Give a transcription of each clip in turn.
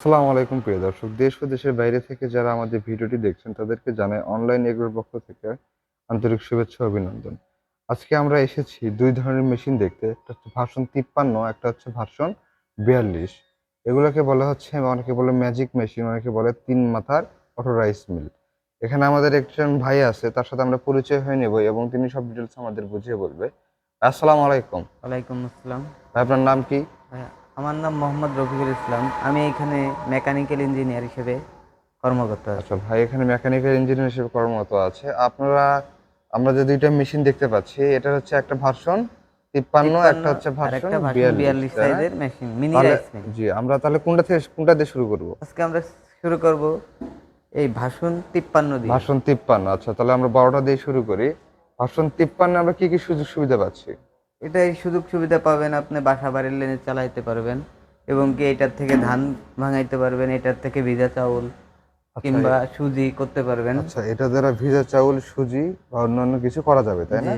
আসসালামু আলাইকুম প্রিয় দর্শক। দেশ ও দেশের বাইরে থেকে যারা আমাদের ভিডিওটি দেখছেন তাদেরকে জানাই অনলাইন এগ্রোর পক্ষ থেকে আন্তরিক শুভেচ্ছা অভিনন্দন। আজকে আমরা এসেছি দুই ধরনের মেশিন দেখতে। একটা হচ্ছে ভার্সন তিপ্পান্ন একটা হচ্ছে ভার্সন বিয়াল্লিশ। এগুলোকে বলা হচ্ছে অনেকে বলে ম্যাজিক মেশিন অনেকে বলে তিন মাথার অটো রাইস মিল। এখানে আমাদের একজন ভাই আছে তার সাথে আমরা পরিচয় হয়ে নেব এবং তিনি সব ডিটেলস আমাদের বুঝিয়ে বলবে। আসসালামু আলাইকুম। ওয়ালাইকুম আসসালাম। ভাই আপনার নাম কি? আমার নাম মোহাম্মদ রফিকুল ইসলাম। আমি এখানে মেকানিক্যাল ইঞ্জিনিয়ার হিসেবে কর্মরত আছি। আচ্ছা ভাই এখানে মেকানিক্যাল ইঞ্জিনিয়ার হিসেবে কর্মরত আছে। আপনারা আমরা যে দুইটা মেশিন দেখতে পাচ্ছি এটা হচ্ছে একটা ভার্সন তিপ্পান্ন একটা হচ্ছে ভার্সন বিয়াল্লিশ সাইজের মেশিন মিনি রাইস জি আমরা তাহলে কোনটা থেকে কোনটা দিয়ে শুরু করব? আজকে আমরা শুরু করব এই ভাষণ তিপ্পান্ন দিয়ে। ভার্সন তিপ্পান্ন আচ্ছা তাহলে আমরা বারোটা দিয়ে শুরু করি। ভার্সন তিপ্পান্ন আমরা কি কি সুযোগ সুবিধা পাচ্ছি? এটাই সুযোগ সুবিধা পাবেন আপনি বাসা বাড়ির লেনে চালাইতে পারবেন এবং কি এটার থেকে ধান ভাঙাইতে পারবেন এটার থেকে ভিজা চাউল কিংবা সুজি করতে পারবেন। আচ্ছা এটা দ্বারা ভিজা চাউল সুজি বা অন্যান্য কিছু করা যাবে তাই না।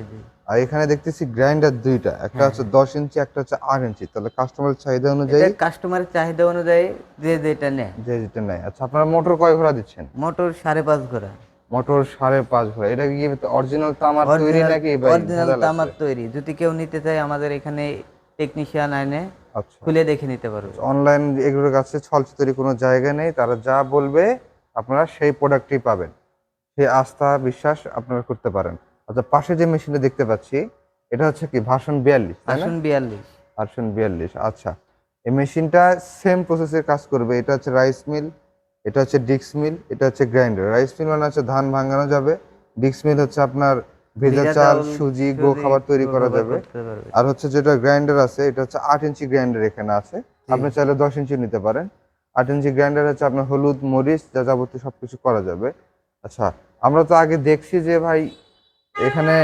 আর এখানে দেখতেছি গ্রাইন্ডার দুইটা একটা হচ্ছে দশ ইঞ্চি একটা হচ্ছে আট ইঞ্চি। তাহলে কাস্টমারের চাহিদা অনুযায়ী কাস্টমারের চাহিদা অনুযায়ী যে যেটা নেয়। যে যেটা নেয়। আচ্ছা আপনারা মোটর কয় ঘোড়া দিচ্ছেন? মোটর সাড়ে পাঁচ ঘোড়া। মোটর সাড়ে পাঁচ ঘোড়া এটা কি অরিজিনাল তামার তৈরি নাকি অরিজিনাল? তামার তৈরি। যদি কেউ নিতে চায় আমাদের এখানে টেকনিশিয়ান আইনে আচ্ছা। খুলে দেখে নিতে পারবে। অনলাইন এগুলোর কাছে ছল তৈরি কোনো জায়গা নেই। তারা যা বলবে আপনারা সেই প্রোডাক্টই পাবেন। সেই আস্থা বিশ্বাস আপনারা করতে পারেন। আচ্ছা পাশে যে মেশিনটা দেখতে পাচ্ছি এটা হচ্ছে কি? ভার্সন বিয়াল্লিশ আসুন বিয়াল্লিশ। ভার্সন বিয়াল্লিশ আচ্ছা। এই মেশিনটা সেম প্রসেসের কাজ করবে। এটা হচ্ছে রাইস মিল এটা হচ্ছে ডিক্স মিল এটা হচ্ছে গ্রাইন্ডার রাইস মিল মানে হচ্ছে ধান ভাঙানো যাবে। ডিক্স মিল হচ্ছে আপনার ভেজা চাল সুজি গো খাবার তৈরি করা যাবে। আর হচ্ছে যেটা গ্রাইন্ডার আছে এটা হচ্ছে আট ইঞ্চি গ্রাইন্ডার এখানে আছে। আপনি চাইলে দশ ইঞ্চি নিতে পারেন। আট ইঞ্চি গ্রাইন্ডার হচ্ছে আপনার হলুদ মরিচ যা যাবতীয় সবকিছু করা যাবে। আচ্ছা আমরা তো আগে দেখছি যে ভাই এখানে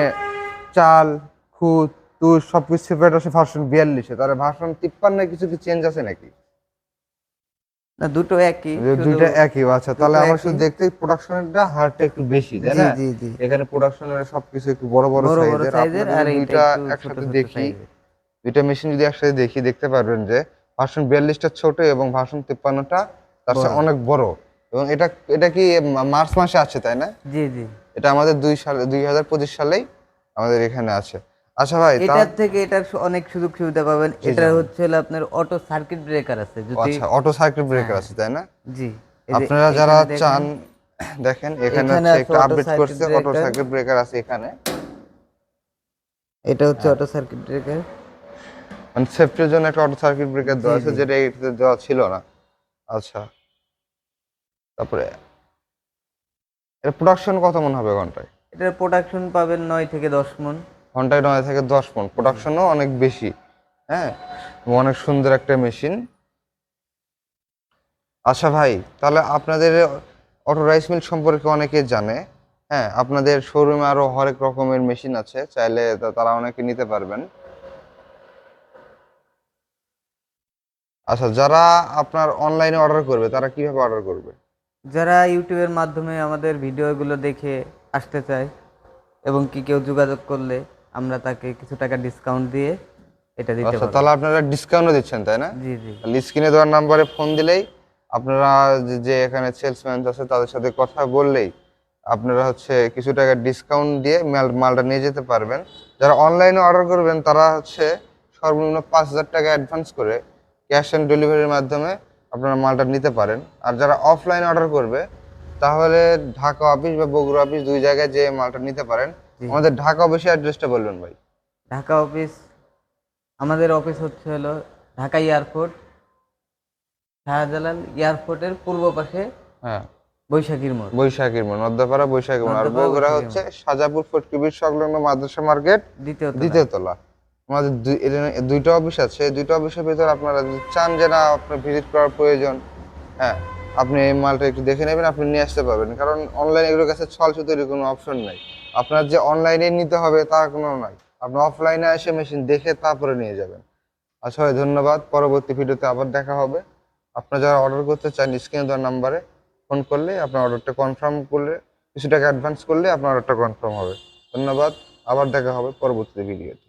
চাল খুদ তুষ সবকিছু সেপারেট আছে ভার্সন বিয়াল্লিশে। তাহলে ভার্সন তিপ্পান্ন কিছু কি চেঞ্জ আছে নাকি? না দুটো একই দুইটা একই আচ্ছা তাহলে আমরা। শুধু দেখতে প্রোডাকশনটা হারটা একটু বেশি তাই না? জি জি। এখানে প্রোডাকশনের সবকিছু একটু বড় বড় সাইজের আর এইটা একসাথে দেখি দুইটা মেশিন যদি একসাথে দেখি দেখতে পারবেন যে ভার্সন বিয়াল্লিশটা ছোট এবং ভার্সন তিপ্পান্নটা তার বড়। অনেক বড়। এবং এটা এটা কি মার্চ মাসে আছে তাই না? জি জি। এটা আমাদের দুই সালে দুই হাজার পঁচিশ সালেই আমাদের এখানে আছে। আচ্ছা ভাই এটার থেকে এটার অনেক সুযোগ সুবিধা পাবেন। এটা হচ্ছে আপনার অটো সার্কিট ব্রেকার আছে যদি আচ্ছা অটো সার্কিট ব্রেকার আছে তাই না? জি। আপনারা যারা চান দেখেন এখানে একটা আপডেট করছে অটো সার্কিট ব্রেকার আছে এখানে। এটা হচ্ছে অটো সার্কিট ব্রেকার মানে সেফটির জন্য একটা অটো সার্কিট ব্রেকার দেওয়া আছে। যেটা এটাতে দেওয়া ছিল না। আচ্ছা। তারপরে এর প্রোডাকশন কত মন হবে ঘন্টায়? এটার প্রোডাকশন পাবেন নয় থেকে দশ মন। ঘন্টায় নয় থেকে দশ মন প্রোডাকশনও অনেক বেশি। হ্যাঁ? অনেক সুন্দর একটা মেশিন আচ্ছা ভাই, তাহলে আপনাদের অটো রাইস মিল সম্পর্কে অনেকে জানে। হ্যাঁ আপনাদের শোরুমে আরও হরেক রকমের মেশিন আছে। চাইলে তারা অনেকে নিতে পারবেন। আচ্ছা যারা আপনার অনলাইনে অর্ডার করবে, তারা কীভাবে অর্ডার করবে? যারা ইউটিউবের মাধ্যমে আমাদের ভিডিওগুলো দেখে আসতে চায় এবং কি কেউ যোগাযোগ করলে আমরা তাকে কিছু টাকা ডিসকাউন্ট দিয়ে এটা দিতে আচ্ছা পারব। তাহলে আপনারা ডিসকাউন্টও দিচ্ছেন তাই না? জি জি। তাহলে স্ক্রিনে দেওয়ার নাম্বারে ফোন দিলেই আপনারা যে- যে এখানে সেলসম্যান আছে তাদের সাথে কথা বললেই আপনারা হচ্ছে কিছু টাকা ডিসকাউন্ট দিয়ে মাল মালটা নিয়ে যেতে পারবেন। যারা অনলাইনে অর্ডার করবেন তারা হচ্ছে সর্বনিম্ন পাঁচ হাজার টাকা অ্যাডভান্স করে ক্যাশ অন ডেলিভারির মাধ্যমে আপনারা মালটা নিতে পারেন। আর যারা অফলাইনে অর্ডার করবে তাহলে ঢাকা অফিস বা বগুড়া অফিস দুই জায়গায় যে মালটা নিতে পারেন। আমাদের ঢাকা অফিসের অ্যাড্রেসটা বলবেন ভাই। ঢাকা অফিস আমাদের অফিস হচ্ছে হলো ঢাকা এয়ারপোর্ট শাহজালাল এয়ারপোর্টের পূর্ব পাশে হ্যাঁ। বৈশাখীর মোড়। বৈশাখীর মোড় নদ্দাপাড়া বৈশাখী মোড়। আর বগুড়া হচ্ছে সাজাপুর ফটকিবির সংলগ্ন মাদ্রাসা মার্কেট দ্বিতীয় দ্বিতীয় তলা। আমাদের দুইটা অফিস আছে। দুইটা অফিসের ভিতর আপনারা যদি চান যে না আপনার ভিজিট করার প্রয়োজন হ্যাঁ আপনি এই মালটা একটু দেখে নেবেন আপনি নিয়ে আসতে পারবেন। কারণ অনলাইনে এগুলোর কাছে ছল সুতোর কোনো অপশন নাই। আপনার যে অনলাইনে নিতে হবে তা কোনো নয়। আপনি অফলাইনে এসে মেশিন দেখে তারপরে নিয়ে যাবেন। আচ্ছা ধন্যবাদ। পরবর্তী ভিডিওতে আবার দেখা হবে। আপনারা যারা অর্ডার করতে চান স্ক্রিনে দেওয়ার নাম্বারে ফোন করলে আপনার অর্ডারটা কনফার্ম করলে, কিছু টাকা অ্যাডভান্স করলে আপনার অর্ডারটা কনফার্ম হবে। ধন্যবাদ। আবার দেখা হবে পরবর্তী ভিডিওতে